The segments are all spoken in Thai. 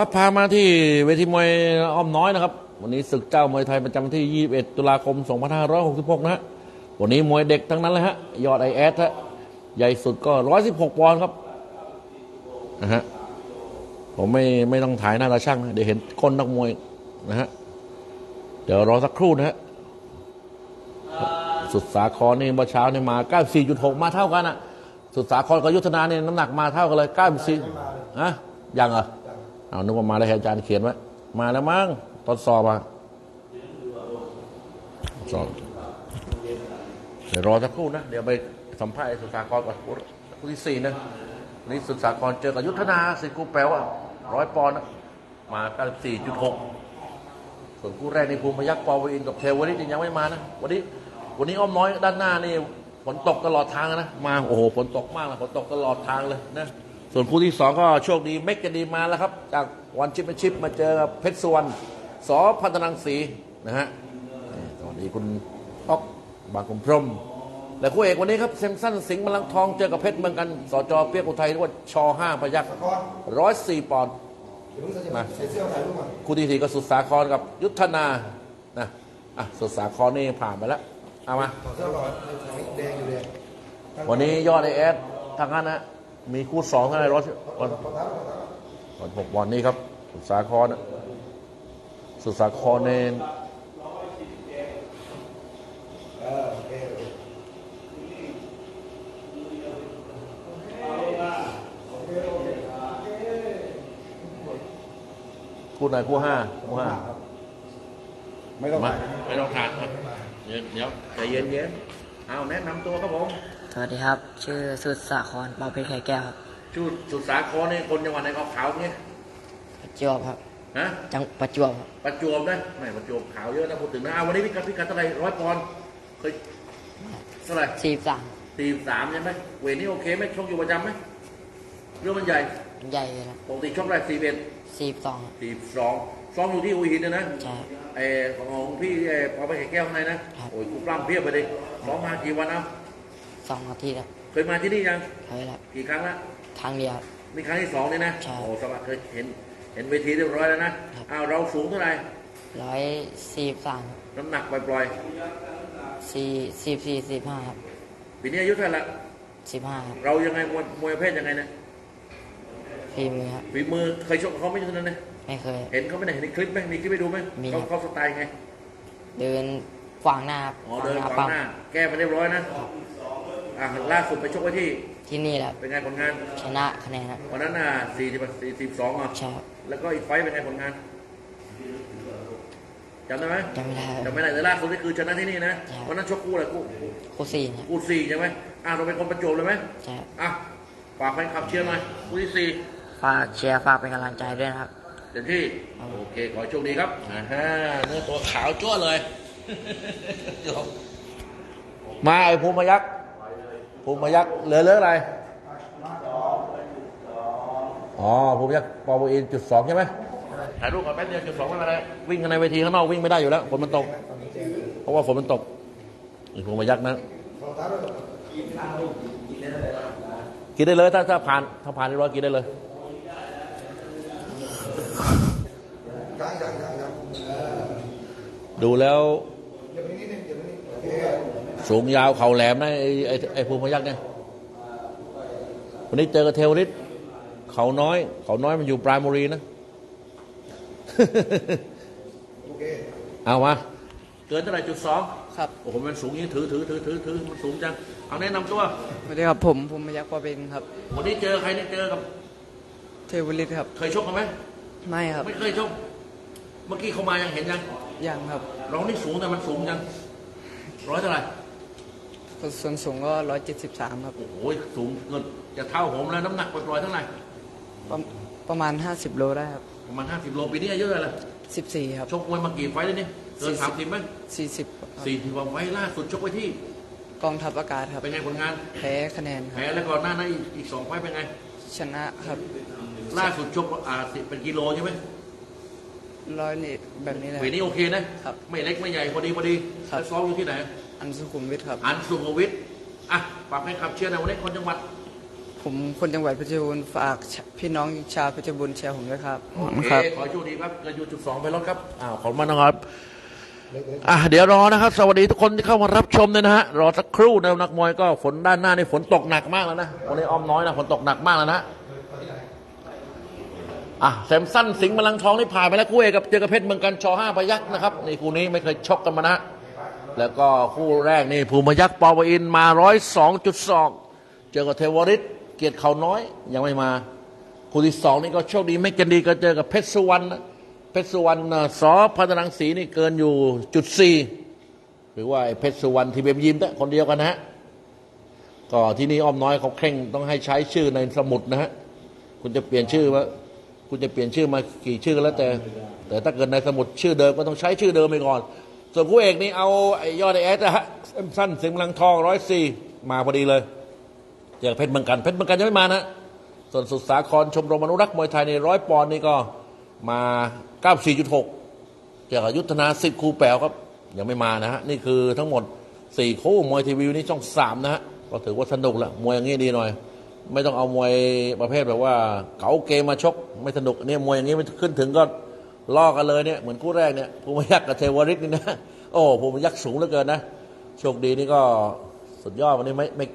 ครับพามาที่เวทีมวยอ้อมน้อยนะครับ วันนี้ศึกเจ้ามวยไทยประจำที่ 21 ตุลาคม 2566 นะฮะวันนี้มวยเด็กทั้งนั้นเลยฮะ ยอดไอแอดฮะใหญ่สุดก็ 116 ปอนด์ครับนะฮะผมไม่ไม่ต้องถ่ายหน้าตาช่างนะเดี๋ยวเห็นก้นนักมวยนะฮะเดี๋ยวรอสักครู่นะฮะสุดสาครนี่เมื่อเช้านี่มา 94.6 มาเท่ากันอะสุดสาครกับยุทธนาเนี่ยน้ำหนักมาเท่ากันเลย94ฮะยังเหรอ เอานึกว่ามาแล้วอาจารย์เขียนไว้มาแล้วมั้งตอนสอบมาสอบเดี๋ยวรอสักครู่นะ เดี๋ยวไปสัมภาษณ์สุสาครก่อนคู่ที่สี่นะนี่สุสาครเจอกับยุทธนาสิกูแปลว่าร้อยปอนด์นะมา94.6ส่วนคู่แรกในภูมิพยักษ์ปอวินกับเทวริตยังไม่มานะวันนี้วันนี้อ้อมน้อยด้านหน้านี่ฝนตกตลอดทางนะมาโอ้โหฝนตกมากนะฝนตกตลอดทางเลยนะ ส่วนคู่ที่สองก็โชคดีเมกจะดีมาแล้วครับ จากวันชิปชิปมาเจอกับเพชรสุวรรณสอพัฒนังศรีนะฮะนี่สวัสดีคุณอ๊อกบางกุมพรหมและคู่เอกวันนี้ครับเซมสันสิงห์มลังทองเจอกับเพชรเมืองกันสจเปียกอุทัยหรือว่าชห้าพยักร้อยสี่ปอนด์มาคู่ที่สี่ก็สุดสาครกับยุทธนานะอะสุดสาครนี่ผ่านไปแล้วเอามาวันนี้ยอดไอเอสทางนั้นนะ มีคู่สองเท่าไหร่ร้อยวันวันหกวันนี้ครับ สุดสาครนะสุดสาครเนนคู่ไหนคู่ห้าคู่ห้าไม่ต้องมาไม่ต้องทานครับเดี๋ยวเดี๋ยวใจเย็นเย็นๆเอาแนะนำตัวครับผมส วัสดีครับ ชื่อสุดสาครเปาเพชรไข่แก้วครับชื่อสุดสาครนี่คนจังหวัดไหนขาวๆเนี่ยประจวบครับฮะจังประจวบครับประจวบนะไม่ประจวบขาวเยอะนะพูดถึงนะเอาวันนี้พิกัดพิกัดเท่าไหร่ร้อยปอนด์เคยเท่าไหร่สี่สามสี่สามใช่ไหมเวทนี้โอเคไหมชกอยู่ประจำไหมเรื่องมันใหญ่ใหญ่เลยนะปกติชกได้สี่เอ็ดสี่สองสี่สองซ้อมอยู่ที่อุยหินนะนะใช่ไอ้ของพี่ไอ้พอไปแข่แก้วข้างในนะครับโอ้ยกูปล้ำเพียบไปเลยซ้อมมากี่วันเอา สองอาทิตย์ครับเคยมาที่นี่ยังเคยแล้วกี่ครั้งละครั้งเดียวครับนี่ครั้งที่สองนี่นะใช่โอ้สมัครเคยเห็นเห็นเวทีเรียบร้อยแล้วนะครับอ้าวเราสูงเท่าไหร่ร้อยสี่สามน้ำหนักปล่อยสี่สิบสี่สิบห้าครับๆปีนี้อายุเท่าไหร่ละสิบห้าครับเรายังไงมวยมวยประเภทยังไงนะฝีมือครับฝีมือเคยชกกับเขาไม่ใช่เท่านั้นนะไม่เคย เห็นเขาไหมเนี่ยเห็นในคลิปไหมมีคลิปไปดูไหมมีเขาครับเขาสไตล์ไง เดินขวางหน้าครับอ๋อเดินขปั๊วางหน้า แก้มาเรียบร้อยนะ อะล่าสุดไปชกไว้ที่ ที่นี่แหละเป็นไงผลงานชนะคะแนนครับวันนั้นน่ะสี่สิบสี่สิบสองอะใช่ครับแล้วก็อีกไฟต์เป็นไงผลงานจำได้ไหมจำไม่ได้ครับ จำไม่ได้แต่ล่าสุดนี่คือชนะที่นี่นะใช่ วันนั้นชกคู่อะไรคู่คู่สี่เนี่ยคู่สี่ใช่ไหมอะเราเป็นคนประจวบเลยไหมใช่ครับอะฝากแฟนคลับเชียร์หน่อยคู่ที่สี่ฝากเชียร์ฝากเป็นกำลังใจด้วยนะครับ เต็มที่โอเคขอให้โชคดีครับอ่าฮะเนื้อตัวขาวจ้วเลย มาไอ้ภูมิพยักษ์ ภูมิยักษ์เหลือเลืออะไรอ๋อภูมิยักษ์ปอบอินจุดสองใช่ไหมถ่ายรูปก่อนแป๊บเดียวจุดสองไม่เป็นไรวิ่งกันในเวทีข้างนอกวิ่งไม่ได้อยู่แล้วฝนมันตก เพราะว่าฝนมันตกอ้ภูมิยักษ์นะกินได้เลยถ้าถ้าผ่านถ้าผ่านเรียบร้อยกินได้เลยดูแล้ว สูงยาวเข่าแหลมนะไอ้ไอ้ไอ้ภูมิพยักษ์เนี่ยวันนี้เจอกับเทวริสเขาน้อย เขาน้อยมันอยู่ปลายบุรีนะเอามาเกินเท่าไหร่จุดสองครับโอ้โหมันสูงอย่างนี้ถือถือถือถือถือมันสูงจังเอาแนะนำตัวสวัสดีครับผมภูมิยักษ์ปอเป็นครับ วันนี้เจอใครเนี่ยเจอกับ เทวลิตครับ เคยชกกันไหมไม่ครับ ไม่เคยชกเมื่อกี้เขามายังเห็นยังยังครับเรานี่สูงแต่มันสูงจังร้อยเท่าไหร่ ส่วนสูงก็ร้อยเจ็ดสิบสามครับ โอ้โหสูงเกินจะเท่าผมแล้วน้ำหนักปล่อยๆเท่าไหร่ประประมาณห้าสิบโลได้ครับประมาณ50โลปีนี้อายุเท่าไหร่ละสิบสี่ครับชกมวยมากี่ไฟต์แล้วเนี่ยเกินสี่สิบสามสิบไหมสี่สิบสี่สิบกว่าไฟต์ล่าสุดชกไว้ที่ กองทัพอากาศครับเป็นไงผลงานแพ้คะแนนคแพ้รับแล้วก่อนหน้านั้นอีกอีกสองไฟต์เป็นไง ชนะครับล่าสุดชกอ่าสิบเป็นกิโลใช่ไหมร้อยนี่แบบนี้เลยเวทนี้โอเคนะครับ ไม่เล็กไม่ใหญ่พอดีพอดีครับแล้วซ้อมอยู่ที่ไหน อันสุขุมวิทครับ อันสุขวิทย์อะฝากให้ขับเชียร์หนะวันนี้คนจังหวัดผมคนจังหวัดเพชรบูรณ์ฝากพี่น้องชาวเพชรบูรณ์เชียร์ผมด้วยครับขอบคุณโอเคครับขอให้โชคดีครับเกินยูจุดสองไปรถครับอ้าวขอบคุณมากนะครับอะเดี๋ยวรอนะครับ สวัสดีทุกคนที่เข้ามารับชมเลยนะฮะรอสักครู่นะนักมวยก็ฝนด้านหน้านี่ฝนตกหนักมากแล้วนะวันนี้อ้อมน้อยนะฝนตกหนักมากแล้วนะอะแซมสันสิงห์พลังทองนี่ผ่านไปแล้วคู่เอกกับเจอกับเพชรเมืองกันชอห้าพยักษ์นะครับนี่คู่นี้ไม่เคยชกกันมานะ แล้วก็คู่แรกนี่ภูมิยักษ์ปอวอินมาร้อยสองจุดสองเจอกับเทวริศเกียรติเขาน้อยยังไม่มาคู่ที่สองนี่ก็โชคดีไม่กันดีก็เจอกับเพชรสุวรรณเพชรสุวรรณสอพัฒนังศรีนี่เกินอยู่จุดสี่หรือว่าเพชรสุวรรณที่เบมยิมแต่คนเดียวกันนะฮะก็ที่นี่อ้อมน้อยเขาเคร่งต้องให้ใช้ชื่อในสมุดนะฮะคุณจะเปลี่ยนชื่อว่าคุณจะเปลี่ยนชื่อมากี่ชื่อก็แล้วแต่ แต่ถ้าเกิดในสมุดชื่อเดิมก็ต้องใช้ชื่อเดิมไปก่อน ส่วนคู่เอกนี่เอาไอ้ยอดไอแอสนะฮะสั้นเสียงพลังทองร้อยสี่มาพอดีเลยเจอกับเพชรเมืองกันเพชรเมืองกันยังไม่มานะส่วนสุดสาครชมรมอนุรักษ์มวยไทยในร้อยปอนด์นี่ก็มา94.6เกี่ยวกับยุทธนาสิบคู่แปลวครับยังไม่มานะฮะนี่คือทั้งหมด4คู่มวยทีวีนี่ช่อง3นะฮะก็ถือว่าสนุกละมวยอย่างนี้ดีหน่อย ไม่ต้องเอามวยประเภทแบบว่า เก๋าเกมมาชกไม่สนุกเนี่ยมวยอย่างนี้มันขึ้นถึงก็ ล่อกันเลยเนี่ยเหมือนคู่แรกเนี่ยภูมิยักษ์กับเทวริศนี่นะโอ้ภูมิยักษ์สูงเหลือเกินนะโชคดีนี่ก็สุดยอดวันนี้ไม่ไม่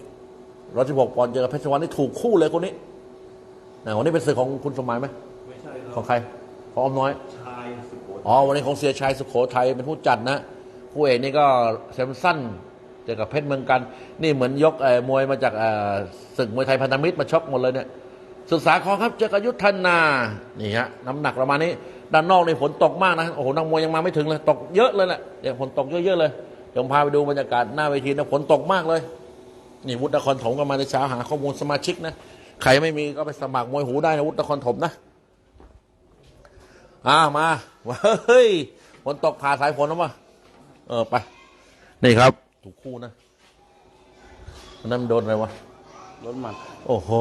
ร้อยสิบหกปอนด์เจอกับเพชรสวรรค์นี่ถูกคู่เลยคนนี้นะวันนี้เป็นศึกของคุณสมหมายไหมไม่ใช่ของใครของออมน้อยชายสุโขอ๋อวันนี้ของเสียชัยสุโขทัยเป็นผู้จัดนะผู้เอกนี่ก็แซมสันเจอกับเพชรเมืองกัน นี่เหมือนยกเอ่อมวยมาจากเอ่อศึกมวยไทยพันธมิตรมาชกหมดเลยเนี่ยศึกษาของครับเจอกับยุทธนานี่ฮะน้ำหนักประมาณนี้ ด้านนอกนี่ฝนตกมากนะโอ้โหนักมวยยังมาไม่ถึงเลยตกเยอะเลยแหละเดี๋ยวฝนตกเยอะๆเลยเดี๋ยวผมพาไปดูบรรยากาศหน้าเวทีนะฝนตกมากเลย นี่วุฒินครถมก็มาในเช้าหาข้อมูลสมาชิกนะใครไม่มีก็ไปสมัครมวยหูได้นะวุฒินครถมนะอ่ามาเฮ้ยฝนตกผ่าสายฝนแล้วมาเออไป นี่ครับ ถูกคู่นะอันนั้นมันโดนอะไรวะรถหมัดโอ้โห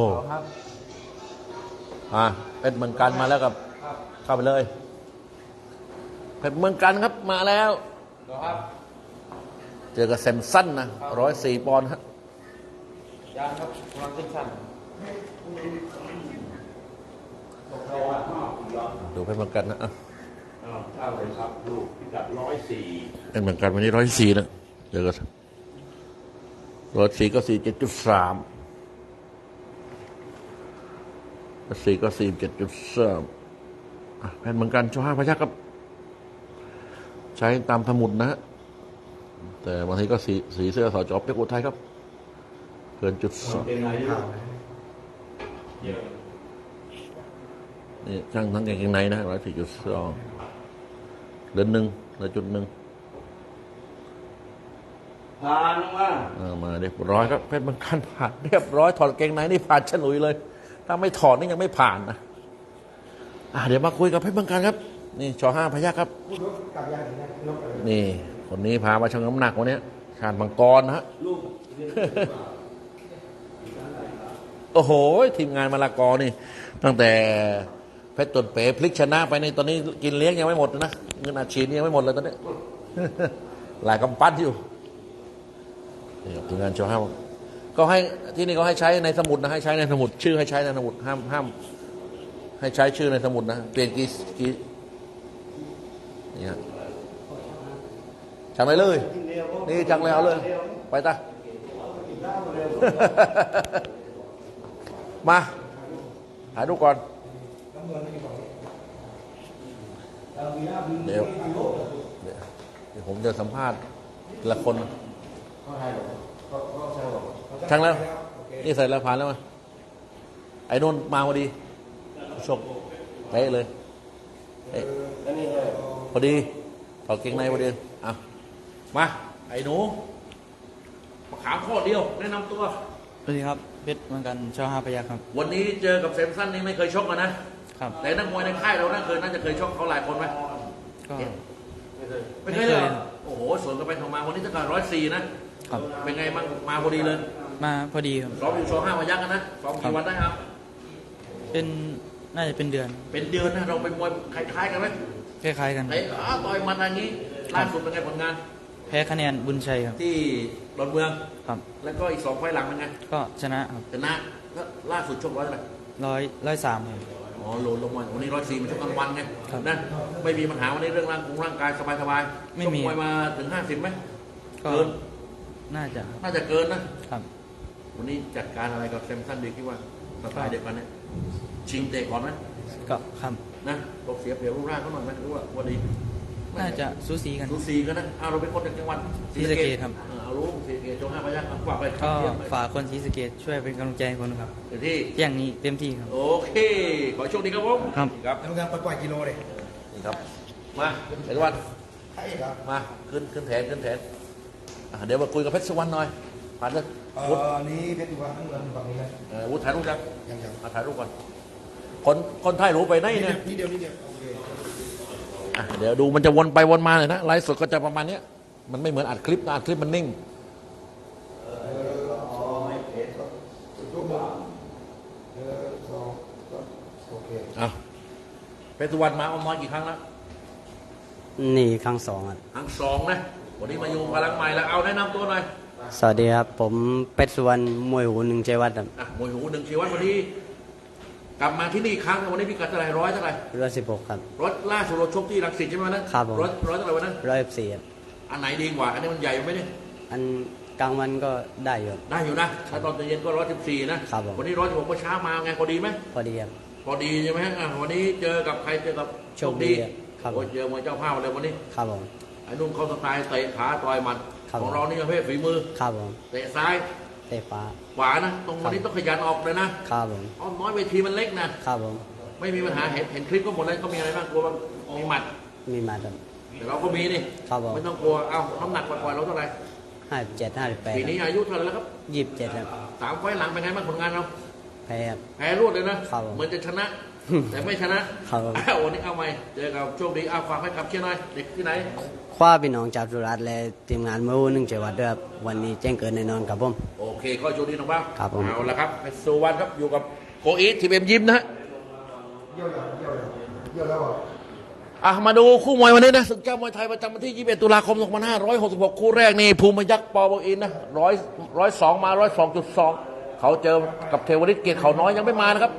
อ่าเป็นเมืองกันมาแล้วกับ เข้าไปเลยเป็นเมืองกันครับมาแล้วเจอกับแซมสันนะร้อยสี่ปอนด์ครับยางครับกำลังขึ้นชั้นดูเป็นเมืองกันนะอะเท่าเลยครับลูกพิกัดร้อยสี่เป็นเมืองกันวันนี้ร้อยสี่นะเจอกันร้อยสี่ก็สี่เจ็ดจุดสามสี่ก็สี่เจ็ดจุดสาม แผ่นเหมือนกันช่วห้าพยักครับ ใช้ตามสมุดนะฮะแต่บางทีก็สีสีเสื้อสอจอเป็กอุทัยครับ เกินจุดสองเป็นไงลูกเยอะนี่ช่างทั้งกางเกงในนะร้อยสี่จุดสองเดือนหนึ่งเหลือจุดหนึ่งผ่านลงมาอ่ามาเรียบร้อยครับเพชรบังคันผ่านเรียบร้อยถอดกางเกงในนี่ผ่านฉลุยเลย ถ้าไม่ถอดนี่ยังไม่ผ่านนะ อ่าเดี๋ยวมาคุยกับเพชรบังคันครับ นี่ชอห้าพยักครับ นี่คนนี้พามาชั่งน้ำหนักวันนี้ชาญบังกรนะฮะโอ้โห ทีมงานมาลากอนี่ ตั้งแต่เพชรตนเป๋พลิกชนะไปในตอนนี้กินเลี้ยงยังไม่หมดนะ เงินอาชีพยังไม่หมดเลยตอนนี้ หลายกำปั้นอยู่นี่ทีมงานชว์ห้าก็ให้ที่นี่ก็ให้ใช้ในสมุดนะให้ใช้ในสมุดชื่อให้ใช้ในสมุดห้ามห้าม ให้ใช้ชื่อในสมุดนะ เปลี่ยนกี่กี่นี่ฮะจังเลยเลย นี่จังเลยเอาเลย ไปตามาถ่ายรูก่อน เดี๋ยวเดี๋ยวผมจะสัมภาษณ์ละคนช่างแล้ว นี่ใส่แล้วผ่านแล้วมั้ยไอ้นนท์มาพอดี ชกเตะเลยเอ๊ะพอดีถอดเกงในพอดีอะมาไอ้หนูมาขามข้อเดียว แนะนำตัวสวัสดีครับเพชรเหมือนกันชาวห้าพยัคฆ์ครับ วันนี้เจอกับเซมสันนี่ไม่เคยชกมานะครับแต่นักมวยในค่ายเราน่าเคยน่าจะเคยชกเขาหลายคนไหมก็ไม่เคยเลยเหรอโอ้โหสวนกันไปทำมาวันนี้ตั้งแต่ร้อยสี่นะครับเป็นไงบ้างมาพอดีเลย มาพอดีครับซ้อมอยู่โชว์ห้ามายักษ์กันนะซ้อมครักี่บวันได้ครับ เป็น น่าจะเป็นเดือนเป็นเดือนนะเราเป็นมวยคล้ายๆกันไหมคล้ายๆกัน ไอ้อ้าวต่อยมันทางนี้ล่าสุดเป็นไงผลงาน แพ้คะแนนบุญชัยครับ ที่ดอนเมืองครับ แล้วก็อีกสองไฟล์หลังเป็นไงก็ชนะครับชนะแล้วล่าสุดชกร้อยเท่าไหร่ร้อยร้อยสามครับ อ๋อโหลดลงมาวันนี้ร้อยสี่มันชกกลางวันไงครับนะไม่มีปัญหาวันนี้เรื่องร่างกงร่างกายสบายสบายๆไม่มีชกมวยมาถึงห้าสิบไหมก็ เกินน่าจะน่าจะเกินนะครับ วันนี้จัดการอะไรกับแซมสันดีคิดว่าสไตล์เด็กกันเนี่ย ชิงเตะก่อนไหมก็ครับนะตกเสียเปรียบรูปร่างเขาหน่อยไหมหรือว่าวันดีน่าจะสูสีกันสูสีกันนะอ้าวเราเป็นคนจากจังหวัดศรีสะเกษครับเออเอารู้ศรีสะเกษจงห้าพยัคฆ์ฝากไปก็เทียบเลยฝากคนศรีสะเกดช่วยเป็นกำลังใจให้คนครับเต็มที่อย่างนี้เต็มที่ครับ โอเค ขอโชคดีครับผมครับครับทำงานปล่อยกิโลเลยนี่ครับ มาเห็นวันใช่ครับมาขึ้นขึ้นแถนขึ้นแถนอะเดี๋ยวมาคุยกับเพชรสุวรรณหน่อยผ่านเลยเอ่ วุฒิอนี้เพชรบุรีข้างเงินฝั่งนี้ไหมเอ่อวุฒิถ่ายรูปยังยังยังมาถ่ายรูปก่อนคนคนไทยรู้ไปไหนนี่เดีเนี่ยวยนี่เดียวนี่เดียวโอเคอะเดี๋ยวดูมันจะวนไปวนมาเลยนะไลฟ์สดก็จะประมาณเนี้ยมันไม่เหมือนอัดคลิปนะอัดคลิปมันนิ่งรูปหนึ่งเออสองโอเคอะเพชรสุวรรณมาอมน้อยกี่ครั้งแล้วนี่ครั้งสองครับครั้งสองนะวันนี้มาอยู่พลังใหม่แล้วเอาแนะนำตัวหน่อย สวัสดีครับ ผมเป็ดสุวรรณมวยหูหนึ่งใจวัดครับอะมวยหูหนึ่งชีวัตวันนี้ กลับมาที่นี่อีกครั้งวันนี้พิกัดเท่าไหร่ร้อยเท่าไหร่ร้อยสิบหกครับ รถล่าสุดเราชกที่รังสิตใช่ไหมวันนะครับผม ร้อยร้อยเท่าไหร่วันนั้นร้อยสี่ครับอันไหนดีกว่า อันนี้มันใหญ่ไหมเนี่ยอันกลางวันก็ได้อยู่ครับได้อยู่นะถ้าตอนเย็นก็ร้อยสิบสี่นะครับผม วันนี้ร้อยสิบหกเมื่อเช้ามาไงพอดีไหม พอดีครับ พอดีใช่ไหมอะวันนี้เจอกับใครเจอกับโชคดีครับ โอ้ยเจอมวยเจ้าภาพเลยวันนี้ครับผมไอ้นุ่มเขาสไตล์เตะขาต่อยหมัด ครับของเรานี่ประเภทฝีมือครับผมเตะซ้ายเตะฟ้าขวานะ ตรงวันนี้ต้องขยันออกเลยนะครับผมอ้อมน้อยเวทีมันเล็กนะครับผมไม่มีปัญหาเห็นเห็นคลิปก็หมดเลยก็มีอะไรบ้างกลัวบ้างมีหมัดมีมาครับแต่เราก็มีนี่ครับผมไม่ต้องกลัวเอ้าน้ำหนักปล่อยๆเราเท่าไหร่ห้าเจ็ดห้าแปดปีนี้อายุเท่าไหร่แล้วครับยี่สิบเจ็ดครับสามไฟล์หลังเป็นไงบ้างผลงานเราแพ้ครับแพ้รวดเลยนะครับผมเหมือนจะชนะ แต่ไม่ชนะครับผมอ้าววันนี้เอาใหม่เจอกับโชคดีเอาฝากให้ขับเชียร์หน่อยเด็กที่ไหน คว้าพี่น้องจากสุราษฎร์และทีมงานมวยหูหนึ่งใจวัดด้วยครับวันนี้แจ้งเกิดแน่นอนครับผม โอเคก็โชคดีน้องบ้างครับผม เอาละครับเป็นสุวรรณครับอยู่กับโกอีททีเอ็มยิมนะฮะเยี่ยวยังเยี่ยวยังเยี่ยวแล้วอะอะมาดูคู่มวยวันนี้นะศึกเจ้ามวยไทยประจำวันที่ 21 ตุลาคม 2566 คู่แรกนี่ภูมิยักษ์ปอบอินนะร้อยร้อยสองมาร้อยสองจุดสองเขาเจอกับเทวริตเกียรติเขาน้อยยังไม่มานะครับ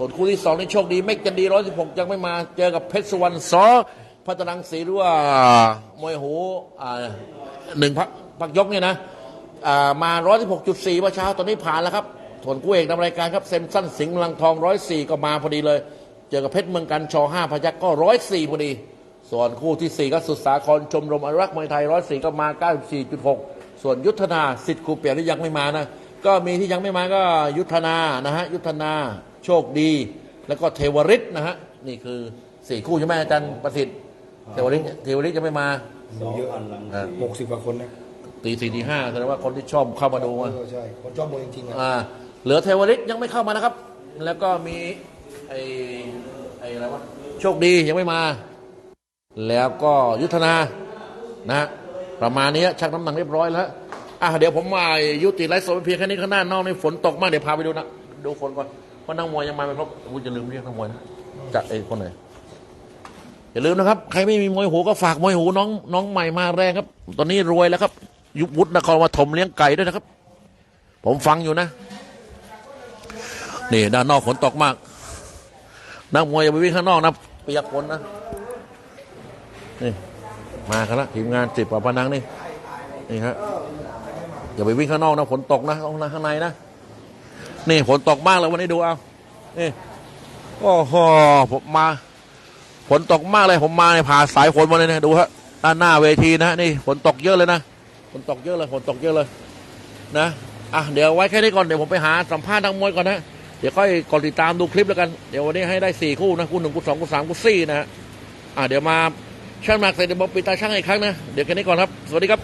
ส่วนคู่ที่สองนี่โชคดีเมกจันดีร้อยสิบหกยังไม่มา เจอกับเพชรสุวรรณสอพัฒนังศรีหรือว่ามวยหูอ่าหนึ่งพักพักยกเนี่ยนะอ่ามาร้อยสิบหกจุดสี่เมื่อเช้าตอนนี้ผ่านแล้วครับส่วนคู่เอกนำรายการครับเซมสั้นสิงห์ลังทองร้อยสี่ก็มาพอดีเลย เจอกับเพชรเมืองกันชอห้าพยักก็ร้อยสี่พอดี ส่วนคู่ที่สี่ก็สุดสาครชมรมอนุรักษ์มวยไทยร้อยสี่ก็มาเก้าสี่จุดหกส่วนยุทธนาสิทธิ์ครูเปียกที่ยังไม่มานะก็มีที่ยังไม่มาก็ยุทธนานะฮะยุทธนา โชคดี แล้วก็เทวริตนะฮะนี่คือสี่คู่ใช่ไหมอาจารย์ประสิทธิ์เทวริตเทวริตจะไม่มาเยอะอะหกสิบกว่าคนนะตีสี่ตีห้าแสดงว่าคนที่ชอบเข้ามาดูเออะอใช่คนชอบมวยจริงๆอะอ่าเหลือเทวริตยังไม่เข้ามานะครับ แล้วก็มีไอ้ไอ้อะไรวะโชคดียังไม่มา แล้วก็ยุทธนานะฮะประมาณนี้ชักน้ำหนักเรียบร้อยแล้วอะเดี๋ยวผมมายุติไลฟ์สดเพียงแค่นี้ข้างหน้านอกในฝนตกมากเดี๋ยวพาไปดูนะดูฝนก่อนเพ ราะนักมวยยังมาไม่ครบกูจะลืมเรียกนักมวยนะจากไอ้คนไหนอย่าลืมนะครับ ใครไม่มีมวยหูก็ฝากมวยหูน้องน้องใหม่มาแรงครับ ตอนนี้รวยแล้วครับ ยุบวุฒินครปฐมเลี้ยงไก่ด้วยนะครับ ผมฟังอยู่นะ นี่ด้านนอกฝนตกมาก นักมวยอย่าไปวิ่งข้างนอกนะเปียกฝนนะนี่มากันละทีมงานสิบกว่าพนังนี่นี่ฮะอย่าไปวิ่งข้างนอกนะฝนตกนะต้องนั่งข้างในนะ นี่ฝนตกมากเลยวันนี้ดูเอานี่โอ้โหผมมาฝนตกมากเลยผมมาเนี่ยผ่าสายฝนมาเลยนะดูฮะด้านหน้าเวทีนะนี่ฝนตกเยอะเลยนะฝนตกเยอะเลยฝนตกเยอะเลย นะอะเดี๋ยวไว้แค่นี้ก่อนเดี๋ยวผมไปหาสัมภาษณ์นักมวยก่อนนะเดี๋ยวค่อยกดติดตามดูคลิปแล้วกัน เดี๋ยววันนี้ให้ได้สี่คู่นะคู่หนึ่งคู่สองคู่สามคู่สี่นะฮะอะเดี๋ยวมาช่างหนักเสร็จเดี๋ยวบอกปิดตาช่างอีกครั้งนะ เดี๋ยวแค่นี้ก่อนครับ สวัสดีครับ